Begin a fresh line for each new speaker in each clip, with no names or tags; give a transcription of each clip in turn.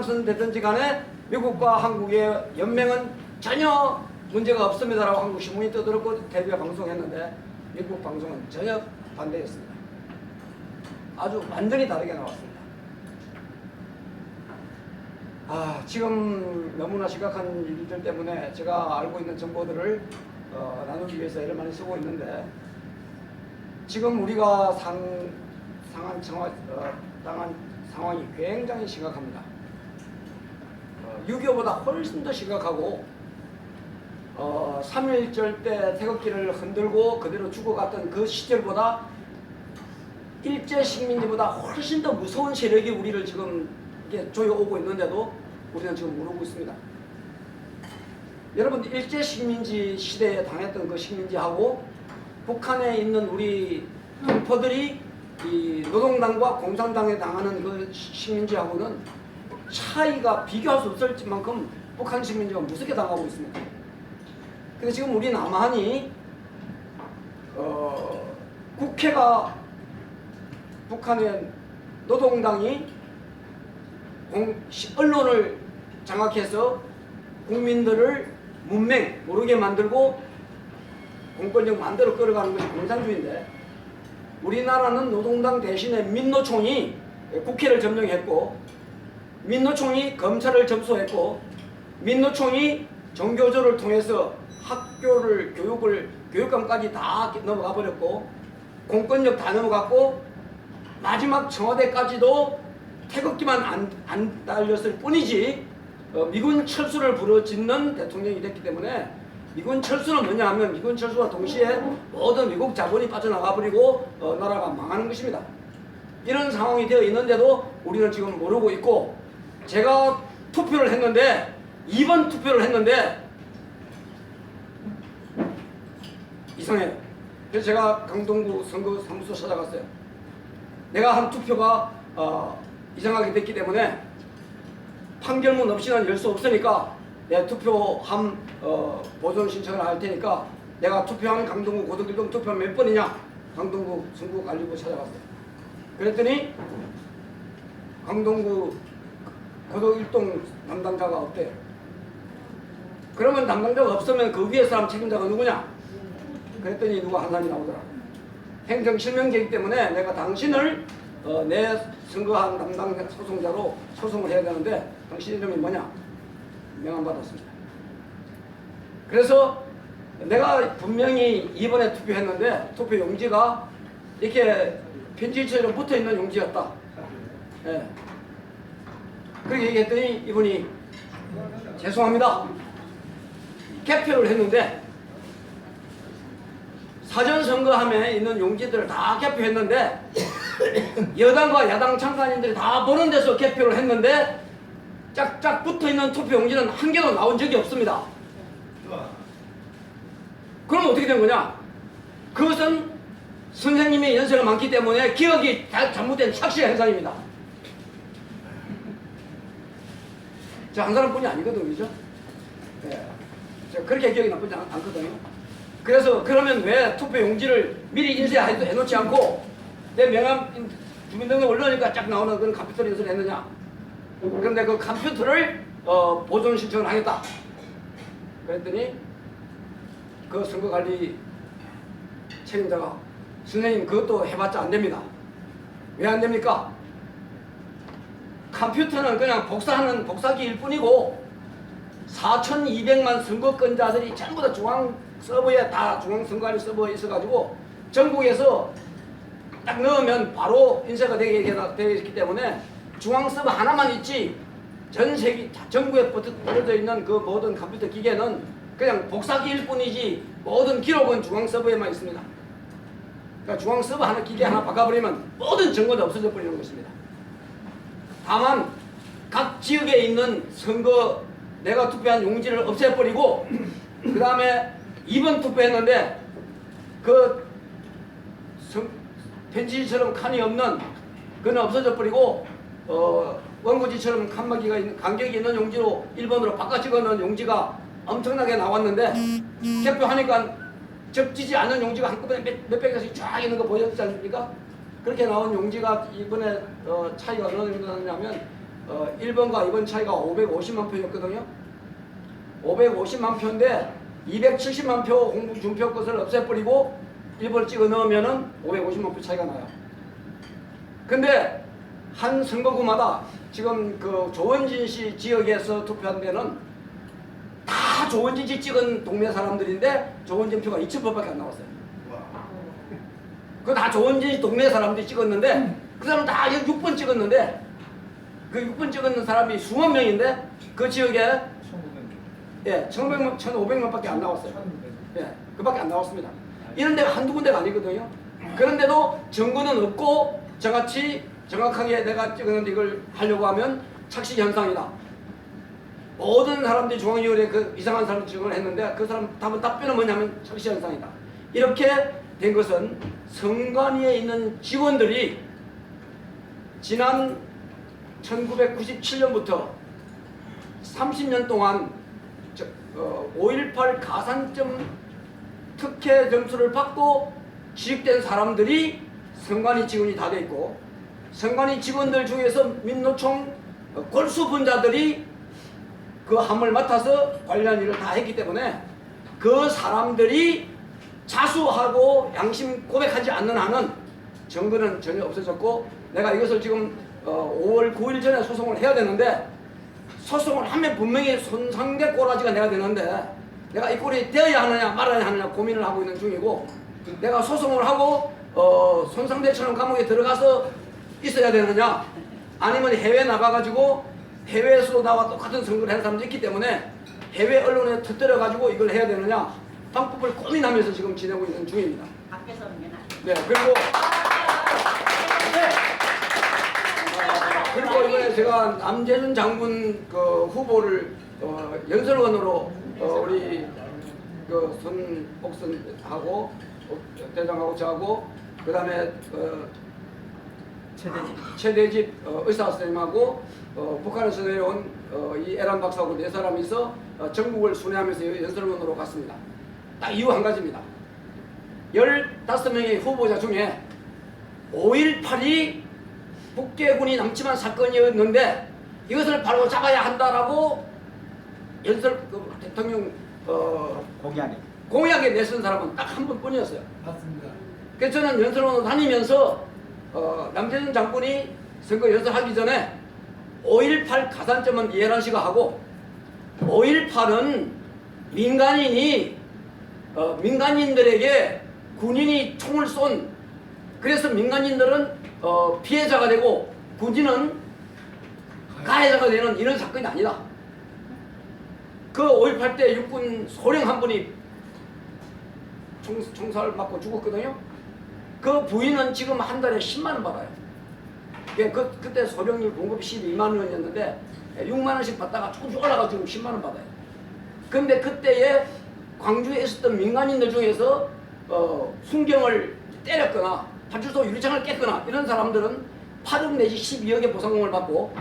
당선되든지 간에 미국과 한국의 연맹은 전혀 문제가 없습니다라고 한국 신문이 떠들었고 TV에 방송했는데 미국 방송은 전혀 반대했습니다. 아주 완전히 다르게 나왔습니다. 아, 지금 너무나 심각한 일들 때문에 제가 알고 있는 정보들을 어, 나누기 위해서 애를 많이 쓰고 있는데 지금 우리가 상, 상한 정화, 어, 당한 상황이 굉장히 심각합니다. 어, 6.25보다 훨씬 더 심각하고 어, 3.1절 때 태극기를 흔들고 그대로 죽어갔던 그 시절보다 일제 식민지보다 훨씬 더 무서운 세력이 우리를 지금 이게 조여오고 있는데도 우리는 지금 모르고 있습니다. 여러분 일제 식민지 시대에 당했던 그 식민지하고 북한에 있는 우리 동포들이 이 노동당과 공산당에 당하는 그 시- 식민지하고는 차이가 비교할 수 없을 만큼 북한 식민지가 무섭게 당하고 있습니다. 근데 지금 우리 남한이 어, 국회가 북한의 노동당이 공, 시- 언론을 장악해서 국민들을 문맹 모르게 만들고 공권력 만들어 끌어가는 것이 공산주의인데 우리나라는 노동당 대신에 민노총이 국회를 점령했고 민노총이 검찰을 접수했고 민노총이 정교조를 통해서 학교를 교육을 교육감까지 다 넘어가 버렸고 공권력 다 넘어갔고 마지막 청와대까지도 태극기만 안, 안 달렸을 뿐이지 어, 미군 철수를 부르짖는 대통령이 됐기 때문에 미군 철수는 뭐냐 하면 미군 철수와 동시에 모든 미국 자본이 빠져나가 버리고 어, 나라가 망하는 것입니다. 이런 상황이 되어 있는데도 우리는 지금 모르고 있고 제가 투표를 했는데 2번 투표를 했는데 이상해요. 그래서 제가 강동구 선거 사무소 찾아갔어요. 내가 한 투표가 어, 이상하게 됐기 때문에 판결문 없이는 열 수 없으니까 내 투표함 어, 보존 신청을 할 테니까 내가 투표한 강동구 고등일동 투표 몇 번이냐 강동구 선거 관리부 찾아갔어요. 그랬더니 강동구 고등일동 담당자가 없대요. 그러면 담당자가 없으면 그 위에 사람 책임자가 누구냐? 그랬더니 누가 한 사람이 나오더라고. 행정 실명제이기 때문에 내가 당신을 어, 내 선거한 담당 소송자로 소송을 해야 되는데 당신 이름이 뭐냐? 명함 받았습니다. 그래서 내가 분명히 이번에 투표했는데 투표 용지가 이렇게 편지처럼 붙어 있는 용지였다. 예. 그렇게 얘기했더니 이분이 죄송합니다. 개표를 했는데 사전 선거함에 있는 용지들을 다 개표했는데 여당과 야당 참관인들이 다 보는 데서 개표를 했는데 짝짝 붙어 있는 투표 용지는 한 개도 나온 적이 없습니다. 그럼 어떻게 된 거냐? 그것은 선생님의 연세가 많기 때문에 기억이 다 잘못된 착시 현상입니다. 저 한 사람뿐이 아니거든요, 그죠? 예. 저 그렇게 기억이 나쁘지 않, 않거든요. 그래서 그러면 왜 투표 용지를 미리 인쇄해놓지 않고 내 명함 주민등록 올려니까 쫙 나오는 그런 컴퓨터 인쇄를 했느냐? 그런데 그 컴퓨터를 어, 보존 신청을 하겠다. 그랬더니 그 선거관리 책임자가 선생님 그것도 해봤자 안 됩니다. 왜 안 됩니까? 컴퓨터는 그냥 복사하는 복사기일 뿐이고 4,200만 선거권자들이 전부 다 중앙 서버에 다 중앙 선거관리 서버에 있어가지고 전국에서 딱 넣으면 바로 인쇄가 되게 되어 있기 때문에 중앙 서버 하나만 있지 전 세계 전국에 퍼져 있는 그 모든 컴퓨터 기계는 그냥 복사기일 뿐이지 모든 기록은 중앙 서버에만 있습니다. 그러니까 중앙 서버 하나 기계 하나 바꿔버리면 모든 정보가 없어져 버리는 것입니다. 다만 각 지역에 있는 선거 내가 투표한 용지를 없애버리고 그 다음에 2번 투표했는데 그 선- 편지처럼 칸이 없는 그는 없어져 버리고 어, 원고지처럼 칸막이가 있는 간격이 있는 용지로 1번으로 바꿔 찍어놓은 용지가 엄청나게 나왔는데 개표하니까 적지지 않은 용지가 한꺼번에 몇, 몇백 개씩 쫙 있는 거 보였지 않습니까? 그렇게 나온 용지가 이번에 어, 차이가 어느 정도 나냐면 어, 1번과 2번 차이가 550만 표였거든요. 550만 표인데 270만 표 홍보 준표 것을 없애버리고 1번을 찍어 넣으면은 550만 표 차이가 나요. 근데 한 선거구마다 지금 그 조원진 씨 지역에서 투표한 데는 다 조원진 씨 찍은 동네 사람들인데 조원진 표가 2천 표밖에 안 나왔어요. 그다 조원진 씨 동네 사람들이 찍었는데 그 사람 다 6번 찍었는데 그 6번 찍었는 사람이 수만 명인데 그 지역에 예, 1,500만, 1,500만 밖에 안 나왔어요. 예, 그밖에 안 나왔습니다. 이런 데가 한두 군데가 아니거든요. 그런데도 증거는 없고 저같이 정확하게 내가 찍었는데 이걸 하려고 하면 착시 현상이다. 모든 사람들이 중앙위원회 그 이상한 사람 증언을 했는데 그 사람 답은 답변은 뭐냐면 착시 현상이다. 이렇게 된 것은 선관위에 있는 직원들이 지난 1997년부터 30년 동안 저, 어, 5.18 가산점 특혜 점수를 받고 취직된 사람들이 선관위 직원이 다 돼 있고 선관위 직원들 중에서 민노총 어, 골수 분자들이 그 함을 맡아서 관련 일을 다 했기 때문에 그 사람들이 자수하고 양심 고백하지 않는 한은 증거는 전혀 없어졌고 내가 이것을 지금 어, 5월 9일 전에 소송을 해야 되는데 소송을 하면 분명히 손상대 꼬라지가 내야 되는데 내가 이 꼴이 되어야 하느냐 말아야 하느냐 고민을 하고 있는 중이고 내가 소송을 하고 어, 손상대처럼 감옥에 들어가서 있어야 되느냐 아니면 해외 나가가지고 해외에서도 나와 똑같은 선거를 하는 사람도 있기 때문에 해외 언론에 터뜨려가지고 이걸 해야 되느냐 방법을 고민하면서 지금 지내고 있는 중입니다.
밖에서 오는 게 나.
네 그리고 어, 그리고 이번에 제가 남재준 장군 그 후보를 어, 연설원으로 어, 우리 그 손복선하고 어, 대장하고 저하고 그 다음에 어,
최대지.
최대집 어, 의사 선생님하고 어, 북한에서 내려온 어, 이 에란 박사하고 네 사람이서 어, 전국을 순회하면서 연설원으로 갔습니다. 딱 이유 한 가지입니다. 15명의 후보자 중에 5.18이 북괴군이 남침한 사건이었는데 이것을 바로 잡아야 한다라고 연설 그 대통령 어,
공약에.
공약에 내선 사람은 딱 한 분뿐이었어요.
맞습니다.
그래서 저는 연설원으로 다니면서 어, 남재준 장군이 선거 연설하기 전에 5.18 가산점은 이해란 씨가 하고 5.18은 민간인이 어, 민간인들에게 군인이 총을 쏜 그래서 민간인들은 어, 피해자가 되고 군인은 가해자가 되는 이런 사건이 아니다. 그 5.18 때 육군 소령 한 분이 총, 총살 맞고 죽었거든요. 그 부인은 지금 한 달에 10만 원 받아요. 그, 그, 그때 소령님 봉급이 12만 원이었는데 6만 원씩 받다가 조금씩 올라가 지금 10만 원 받아요. 근데 그때에 광주에 있었던 민간인들 중에서 어, 순경을 때렸거나 파출소 유리창을 깼거나 이런 사람들은 8억 내지 12억의 보상금을 받고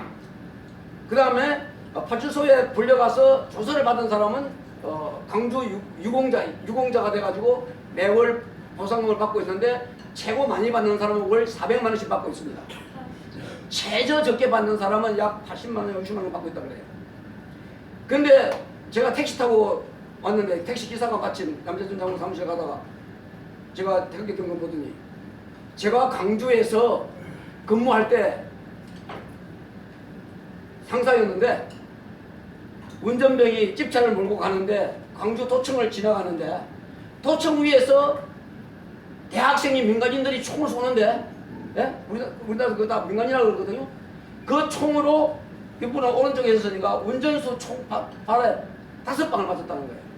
그 다음에 파출소에 불려가서 조사를 받은 사람은 어, 강주 유, 유공자, 유공자가 돼가지고 매월 보상금을 받고 있는데 최고 많이 받는 사람은 월 400만 원씩 받고 있습니다. 최저 적게 받는 사람은 약 80만 원, 60만 원 받고 있다 그래요. 근데 제가 택시 타고 왔는데 택시 기사가 마침 남재준 장군 사무실 가다가 제가 태극기 등급 보더니 제가 강주에서 근무할 때 상사였는데 운전병이 집차를 몰고 가는데 광주 도청을 지나가는데 도청 위에서 대학생이 민간인들이 총을 쏘는데 예? 우리나라, 우리나라 그거 다 민간이라고 그러거든요. 그 총으로 이분은 오른쪽에 있으니까 운전수 총 바, 발에 다섯 방을 맞았다는 거예요.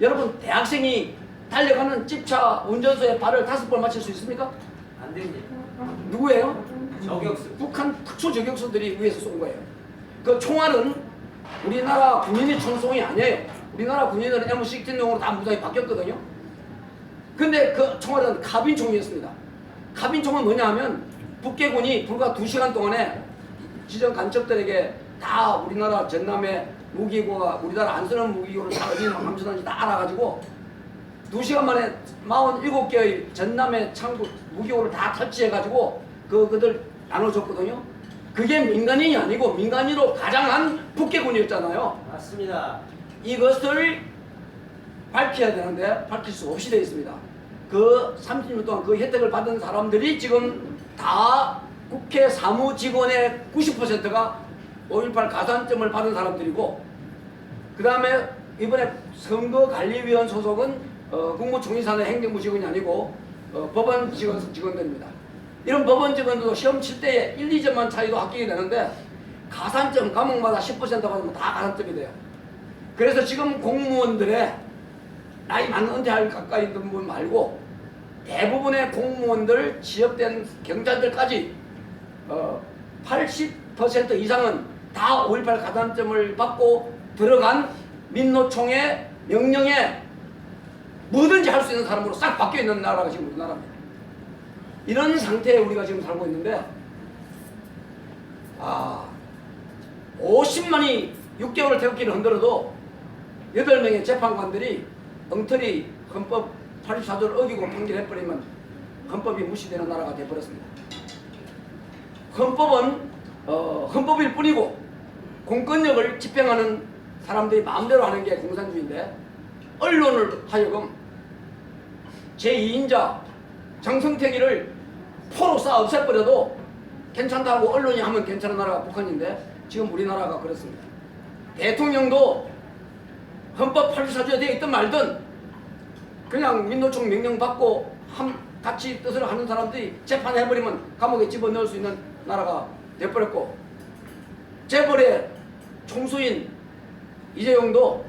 여러분 대학생이 달려가는 집차 운전수에 발을 다섯 번 맞출 수 있습니까?
안 됩니다.
누구예요?
저격수.
북한 특수 저격수들이 위에서 쏜 거예요. 그 총알은 우리나라 군인의 총송이 아니에요. 우리나라 군인들은 M16용으로 다 무장이 바뀌었거든요. 근데 그 총알은 카빈 총이었습니다. 카빈 총은 뭐냐 하면 북계군이 불과 2시간 동안에 지정 간첩들에게 다 우리나라 전남의 무기고가 우리나라 안 쓰는 무기고를 다 어디 감춰놨는지 다 알아가지고 2시간 만에 47개의 전남의 창구 무기고를 다 터치해가지고 그, 그들 나눠줬거든요. 그게 민간인이 아니고 민간인으로 가장한 북계군이었잖아요.
맞습니다.
이것을 밝혀야 되는데 밝힐 수 없이 되어 있습니다. 그 30년 동안 그 혜택을 받은 사람들이 지금 다 국회 사무직원의 90%가 5.18 가산점을 받은 사람들이고 그 다음에 이번에 선거관리위원 소속은 어, 국무총리산의 행정부 직원이 아니고 어, 법원 직원, 직원들입니다. 이런 법원 직원들도 시험 칠 때에 1, 2점만 차이도 합격이 되는데 가산점 과목마다 10% 받으면 다 가산점이 돼요. 그래서 지금 공무원들의 나이 많은 은퇴할 가까이 있는 분 말고 대부분의 공무원들 취업된 경찰들까지 어, 80% 이상은 다 5.18 가산점을 받고 들어간 민노총의 명령에 뭐든지 할 수 있는 사람으로 싹 바뀌어 있는 나라가 지금 우리나라입니다. 이런 상태에 우리가 지금 살고 있는데 아 50만이 6개월 태극기를 흔들어도 8명의 재판관들이 엉터리 헌법 84조를 어기고 판결해버리면 헌법이 무시되는 나라가 되어버렸습니다. 헌법은 어, 헌법일 뿐이고 공권력을 집행하는 사람들이 마음대로 하는 게 공산주의인데 언론을 하여금 제2인자 정성택이를 포로 쌓아 없애버려도 괜찮다고 언론이 하면 괜찮은 나라가 북한인데 지금 우리나라가 그렇습니다. 대통령도 헌법 84조에 되어 있든 말든 그냥 민노총 명령 받고 한, 같이 뜻을 하는 사람들이 재판해버리면 감옥에 집어넣을 수 있는 나라가 돼버렸고 재벌의 총수인 이재용도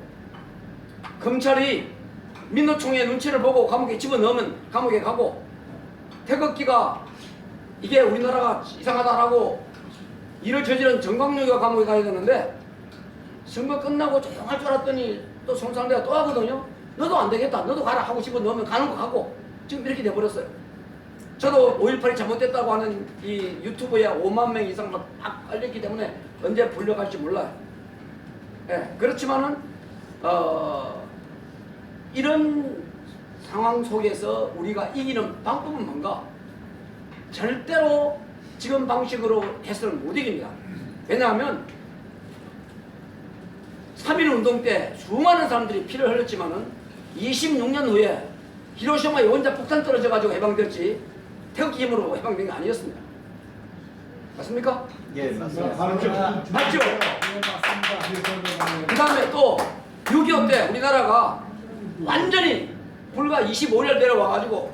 검찰이 민노총의 눈치를 보고 감옥에 집어넣으면 감옥에 가고 태극기가 이게 우리나라가 이상하다라고 일을 저지른 정광용이가 감옥에 가야 되는데 선거 끝나고 조용할 줄 알았더니 또 송상대가 또 하거든요. 너도 안 되겠다. 너도 가라 하고 집어 넣으면 가는 거 가고 지금 이렇게 돼버렸어요. 저도 5.18이 잘못됐다고 하는 이 유튜브에 5만 명 이상 막, 막 깔렸기 때문에 언제 불려갈지 몰라요. 예, 그렇지만은 어, 이런 상황 속에서 우리가 이기는 방법은 뭔가? 절대로 지금 방식으로 해서는 못 이깁니다. 왜냐하면 3.1 운동 때 수많은 사람들이 피를 흘렸지만은 26년 후에 히로시마에 원자 폭탄 떨어져 가지고 해방됐지 태극기 힘으로 해방된 게 아니었습니다. 맞습니까?
예, 맞습니다.
맞죠?
예, 맞습니다.
그 다음에 또 6.25 때 우리나라가 완전히 불과 25년 내려와가지고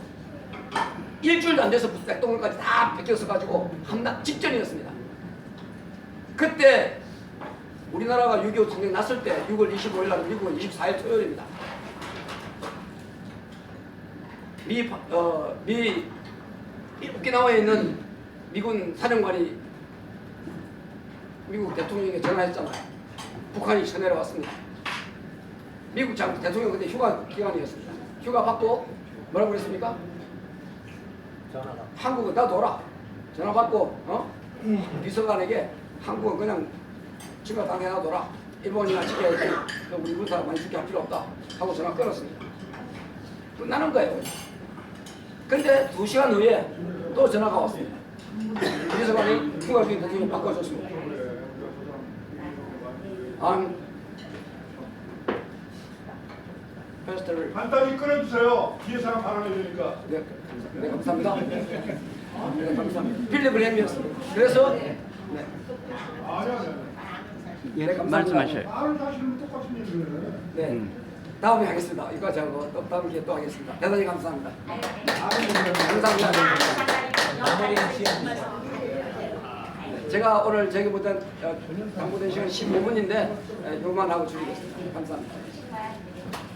일주일도 안 돼서 백동까지 다 뺏겼어가지고 함락 직전이었습니다. 그때 우리나라가 6.25 전쟁 났을 때 6월 25일 날 미국은 24일 토요일입니다. 미, 어, 미, 미 오키나와에 있는 미군 사령관이 미국 대통령에게 전화했잖아요. 북한이 전해를 왔습니다. 미국 장 대통령 그때 휴가 기간이었습니다. 휴가 받고 뭐라고 그랬습니까? 한국은 놔둬라. 전화 받고 어? 비서관에게 한국은 그냥 지가 당해 놔둬라. 일본이나 지켜야지. 그 우리 군사 많이 죽게 할 필요 없다. 하고 전화 끊었습니다. 끝나는 거예요. 근데 두 시간 후에 또 전화가 왔습니다. 비서관이 휴가 중인 대통령 바꿔줬습니다. I'm Pastor
간단히 끊어주세요. 뒤에 사람 발언해 주니까.
네, 감사- 네, 감사합니다. 네, 감사합니다. 필리그램이었습니다. 그래서 네,
아니 아니.
네, 감사합니다.
말씀하셔요.
말을 하시는 똑같은 얘기를 해.
네, 다음에 하겠습니다. 이거 하고 또 다음 기회에 또 하겠습니다. 대단히 감사합니다. 감사합니다.
마무리는 지어주세요.
제가 오늘 저기보다 당부된 시간 15분인데 요만 하고 줄이겠습니다. 감사합니다.